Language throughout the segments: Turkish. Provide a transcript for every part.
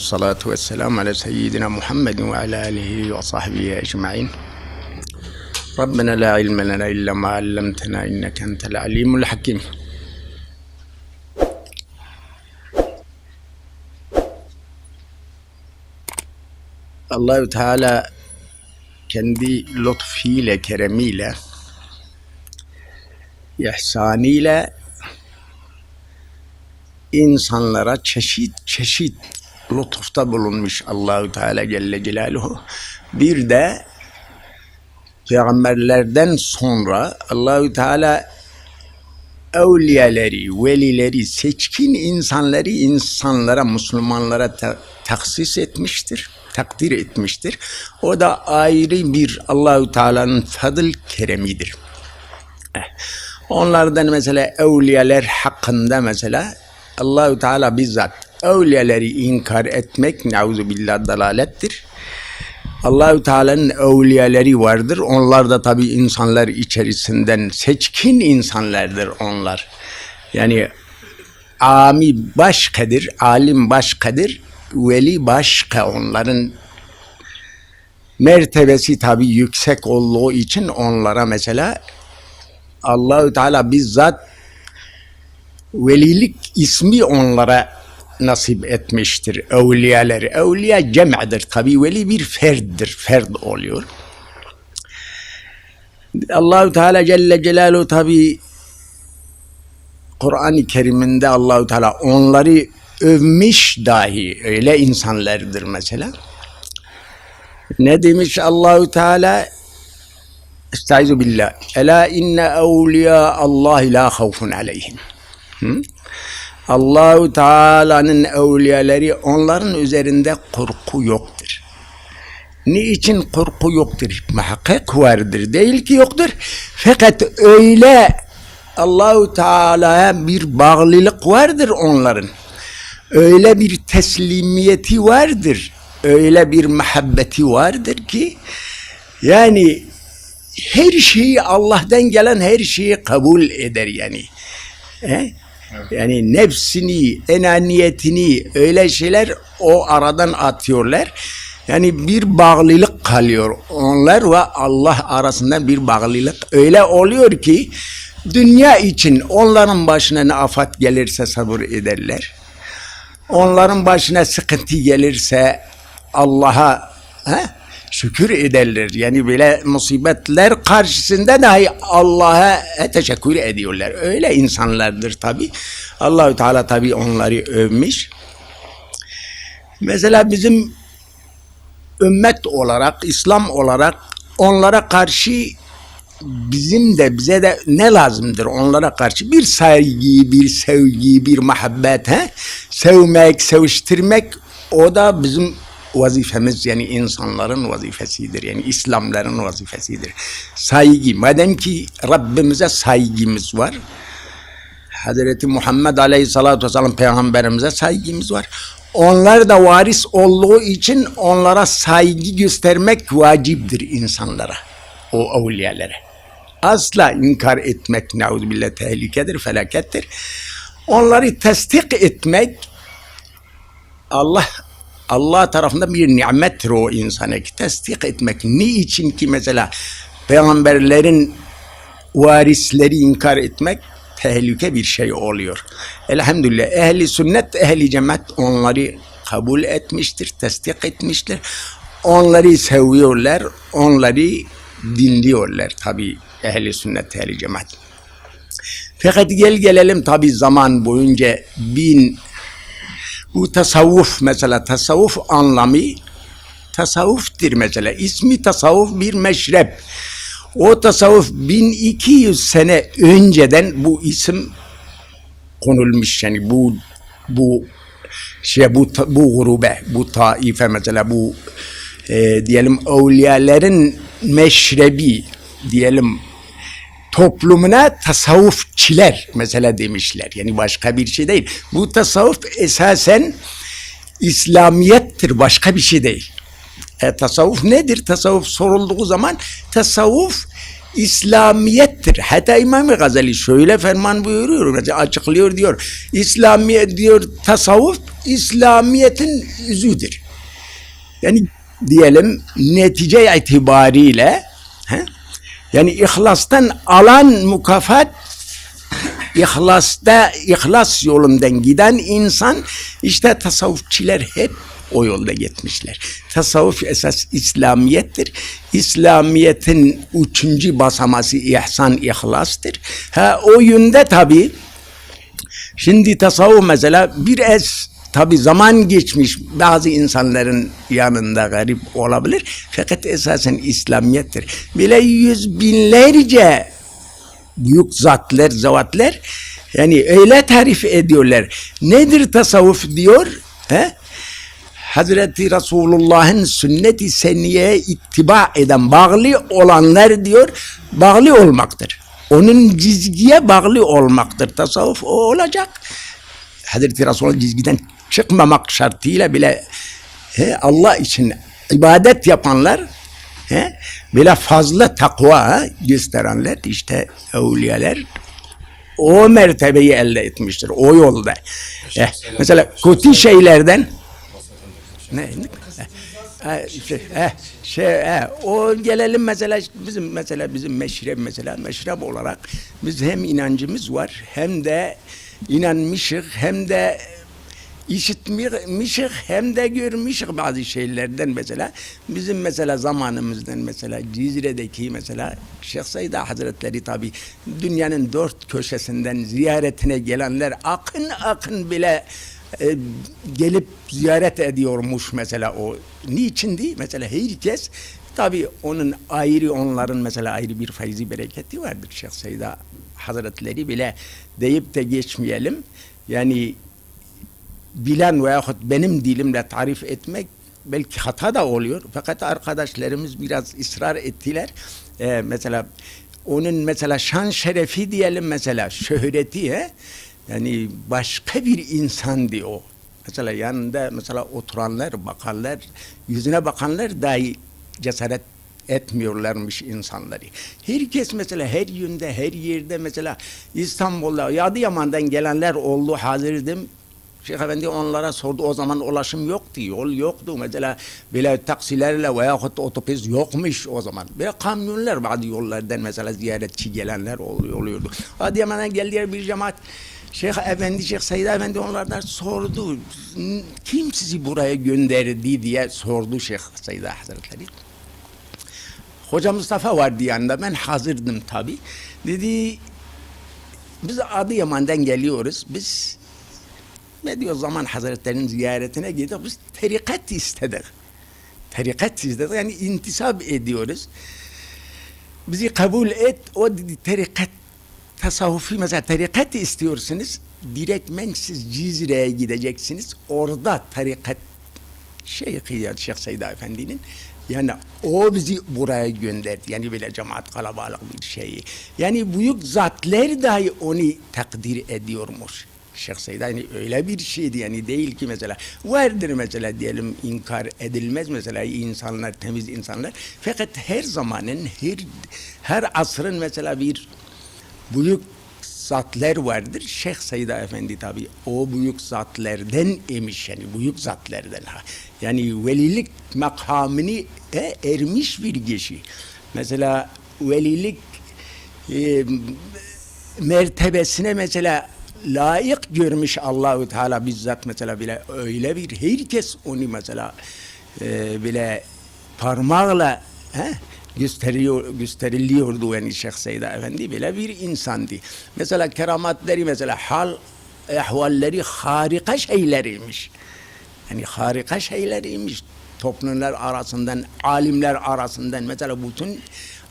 salatu ve selamu ala seyyidina Muhammedin ve ala alihi ve sahbihi ecma'in. Rabbena la ilme lena illa ma allamtena inneke entel alimul hakim. Allahü Teala kendi lütfiyle, keremiyle, ihsaniyle insanlara çeşit çeşit lütufta bulunmuş Allahü Teala Celle Celaluhu. Bir de peygamberlerden sonra Allahü Teala evliyaları, velileri, seçkin insanları insanlara, Müslümanlara ta- taksis etmiştir, takdir etmiştir. O da ayrı bir Allahü Teala'nın fadıl keremidir. Eh, Onlardan mesela evliyalar hakkında mesela Allahü Teala bizzat evliyaları inkar etmek nauzu billah dalalettir. Allahü Teala'nın evliyaları vardır. Onlar da tabi insanlar içerisinden seçkin insanlardır onlar. Yani ami başkadır, alim başkadır, veli başka onların mertebesi tabi yüksek olduğu için onlara mesela Allahü Teala bizzat velilik ismi onlara nasip etmiştir evliyaları. Evliya cem'dir tabi veli bir ferddir, ferd oluyor. Allahü Teala Celle Celaluhu tabi Kur'an-ı Kerim'inde Allahü Teala onları övmüş dahi öyle insanlardır mesela. Ne demiş Allahü Teala? Estaizu billah. Ela inne evliya Allah la havfun aleyhim. Hı? Allahu Teala'nın evliyaları onların üzerinde korku yoktur. Niçin korku yoktur? Muhakkak vardır. Değil ki yoktur. Fakat öyle Allahu Teala'ya bir bağlılık vardır onların. Öyle bir teslimiyeti vardır. Öyle bir muhabbeti vardır ki yani her şeyi Allah'tan gelen her şeyi kabul eder yani. He? Yani nefsini, enaniyetini öyle şeyler o aradan atıyorlar. Yani bir bağlılık kalıyor onlar ve Allah arasında bir bağlılık öyle oluyor ki dünya için onların başına ne afat gelirse sabır ederler. Onların başına sıkıntı gelirse Allah'a şükür ederler. Yani böyle musibetler karşısında dahi Allah'a teşekkür ediyorlar. Öyle insanlardır tabi. Allahü Teala tabi onları övmüş. Mesela bizim ümmet olarak, İslam olarak onlara karşı bizim de bize de ne lazımdır onlara karşı bir saygı, bir sevgi, bir muhabbet, he? sevmek, seviştirmek o da bizim vazifemiz yani insanların vazifesidir. Yani İslamların vazifesidir. Saygı. Madem ki Rabbimize saygımız var. Hazreti Muhammed Aleyhisselatü Vesselam Peygamberimize saygımız var. Onlar da varis olduğu için onlara saygı göstermek vaciptir insanlara. O evliyalara. Asla inkar etmek neuzubillah tehlikedir, felakettir. Onları tasdik etmek Allah Allah tarafından bir nimettir o insana ki tasdik etmek. Niçin ki mesela peygamberlerin varisleri inkar etmek tehlike bir şey oluyor. Elhamdülillah ehli sünnet, ehli cemaat onları kabul etmiştir, tasdik etmiştir. Onları seviyorlar, onları dinliyorlar tabi ehli sünnet, ehli cemaat. Fakat gel gelelim tabi zaman boyunca bin bu tasavvuf mesela tasavvuf anlamı tasavvuftir mesela. İsmi tasavvuf bir meşrep. O tasavvuf 1200 sene önceden bu isim konulmuş yani bu bu şey bu bu grube bu taife mesela bu e, diyelim evliyaların meşrebi diyelim toplumuna tasavvufçiler mesela demişler. Yani başka bir şey değil. Bu tasavvuf esasen İslamiyettir, başka bir şey değil. E, tasavvuf nedir? Tasavvuf sorulduğu zaman tasavvuf İslamiyettir. Hatta İmam Gazali şöyle ferman buyuruyor, açıklıyor diyor. İslamiyet diyor tasavvuf İslamiyetin yüzüdür. Yani diyelim netice itibariyle he, yani ihlastan alan mukafat İhlasta, ihlas yolundan giden insan işte tasavvufçiler hep o yolda gitmişler. Tasavvuf esas İslamiyettir. İslamiyet'in üçüncü basaması ihsan, ihlastır. Ha, o yönde tabi şimdi tasavvuf mesela biraz tabi zaman geçmiş bazı insanların yanında garip olabilir. Fakat esasen İslamiyettir. Bile yüz binlerce büyük zatlar, zavatlar yani öyle tarif ediyorlar. Nedir tasavvuf diyor? He? Hazreti Resulullah'ın sünnet-i seniyeye ittiba eden, bağlı olanlar diyor, bağlı olmaktır. Onun çizgiye bağlı olmaktır. Tasavvuf o olacak. Hazreti Resulullah çizgiden çıkmamak şartıyla bile he, Allah için ibadet yapanlar he, bile fazla takva gösterenler işte evliyalar o mertebeyi elde etmiştir. O yolda. Eh, mesela kötü şeylerden ne? eh, şey, eh, o gelelim mesela bizim mesela bizim meşrep mesela meşrep olarak biz hem inancımız var hem de inanmışık hem de işitmişik hem de görmüşük bazı şeylerden mesela bizim mesela zamanımızdan mesela Cizre'deki mesela Şeyh Said Hazretleri tabi dünyanın dört köşesinden ziyaretine gelenler akın akın bile e, gelip ziyaret ediyormuş mesela o. Niçin değil? Mesela herkes tabi onun ayrı onların mesela ayrı bir feyzi bereketi vardır. Şeyh Said Hazretleri bile deyip de geçmeyelim. Yani bilen veyahut benim dilimle tarif etmek belki hata da oluyor. Fakat arkadaşlarımız biraz ısrar ettiler. Ee, mesela onun mesela şan şerefi diyelim mesela şöhreti he? yani başka bir insan diyor. Mesela yanında mesela oturanlar, bakanlar, yüzüne bakanlar dahi cesaret etmiyorlarmış insanları. Herkes mesela her yönde, her yerde mesela İstanbul'da, Adıyaman'dan gelenler oldu, hazırdım. Şeyh Efendi onlara sordu o zaman ulaşım yoktu, yol yoktu. Mesela böyle taksilerle veyahut otobüs yokmuş o zaman. Böyle kamyonlar bazı yollardan mesela ziyaretçi gelenler oluyor, oluyordu. Adıyaman'dan geldiler bir cemaat. Şeyh Efendi, Şeyh Said Efendi onlardan sordu. Kim sizi buraya gönderdi diye sordu Şeyh Said Hazretleri. Hoca Mustafa vardı yanında. Ben hazırdım tabi. Dedi biz Adıyaman'dan geliyoruz. Biz diyor zaman Hazretlerinin ziyaretine gidiyoruz. Biz tarikat istedik. Tarikat istedik. Yani intisap ediyoruz. Bizi kabul et. O dedi tarikat tasavvufi mesela tarikat istiyorsunuz. Direktmen siz Cizre'ye gideceksiniz. Orada tarikat Şeyh ya Şeyh Seyda Efendi'nin yani o bizi buraya gönderdi. Yani böyle cemaat kalabalık bir şeyi. Yani büyük zatlar dahi onu takdir ediyormuş. Şeyh Seyda yani öyle bir şeydi yani değil ki mesela vardır mesela diyelim inkar edilmez mesela insanlar temiz insanlar fakat her zamanın her her asrın mesela bir büyük zatlar vardır. Şeyh Said Efendi tabi o büyük zatlardan emiş yani büyük zatlardan ha. Yani velilik makamını e, ermiş bir kişi. Mesela velilik e, mertebesine mesela layık görmüş Allahu Teala bizzat mesela bile öyle bir herkes onu mesela e, bile parmağıyla he, gösteriyor gösteriliyordu yani Şeyh Seyda Efendi bile bir insandı. Mesela keramatleri mesela hal ehvalleri harika şeyleriymiş. Yani harika şeyleriymiş. Toplumlar arasından, alimler arasından mesela bütün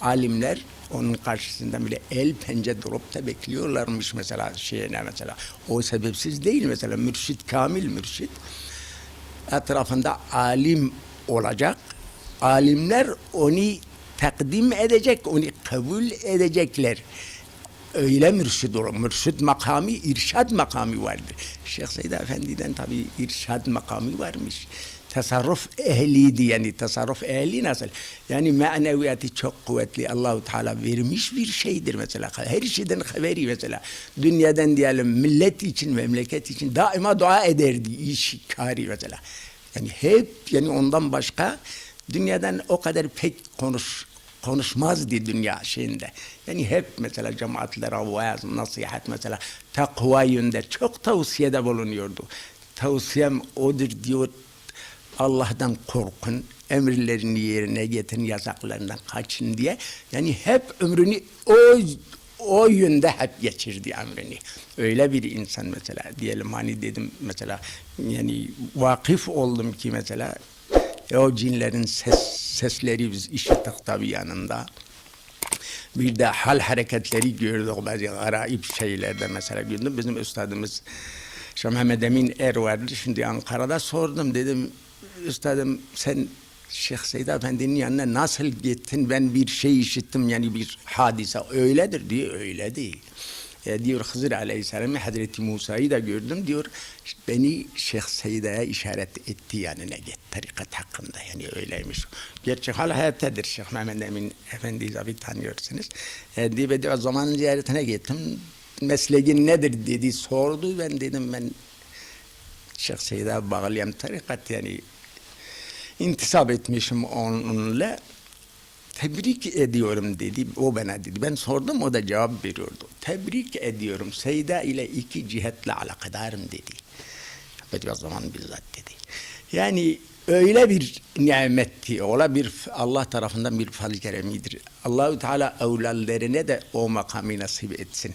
alimler onun karşısında bile el pence durup bekliyorlarmış mesela şeyine mesela. O sebepsiz değil mesela mürşit kamil mürşit etrafında alim olacak. Alimler onu takdim edecek, onu kabul edecekler. Öyle mürşid olur. Mürşid makamı, irşad makamı vardır. Şeyh Said Efendi'den tabi irşad makamı varmış. Tasarruf ehliydi yani tasarruf ehli nasıl? Yani maneviyatı çok kuvvetli Allahu Teala vermiş bir şeydir mesela. Her şeyden haberi mesela. Dünyadan diyelim millet için, memleket için daima dua ederdi iş kari mesela. Yani hep yani ondan başka dünyadan o kadar pek konuş konuşmazdı dünya şeyinde. Yani hep mesela cemaatlere vaaz, nasihat mesela takva yönde çok tavsiyede bulunuyordu. Tavsiyem odur diyor Allah'tan korkun, emirlerini yerine getirin, yasaklarından kaçın diye. Yani hep ömrünü o o yönde hep geçirdi ömrünü. Öyle bir insan mesela diyelim hani dedim mesela yani vakıf oldum ki mesela e, o cinlerin ses, sesleri biz işittik tabii yanında. Bir de hal hareketleri gördük bazı garip şeylerde mesela gördüm. Bizim üstadımız Şah Mehmet Emin Er vardı. Şimdi Ankara'da sordum dedim üstadım sen Şeyh Seyyid Efendi'nin yanına nasıl gittin? Ben bir şey işittim yani bir hadise. Öyledir diyor öyle değil. E, diyor Hızır Aleyhisselam'ı Hazreti Musa'yı da gördüm. Diyor beni Şeyh Seyyid'e işaret etti yanına git tarikat hakkında. Yani öyleymiş. Gerçi hala hayattadır. Şeyh Mehmet Emin Efendi'yi tabi tanıyorsunuz. E, diye, o zaman ziyaretine gittim. Mesleğin nedir dedi sordu. Ben dedim ben Seyyid'e bağlayan tarikat yani intisap etmişim onunla tebrik ediyorum dedi. O bana dedi. Ben sordum o da cevap veriyordu. Tebrik ediyorum. Seyda ile iki cihetle alakadarım dedi. O zaman bizzat dedi. Yani öyle bir nimetti, ola bir Allah tarafından bir fazl keremidir. Allahu Teala evlallerine de o makamı nasip etsin.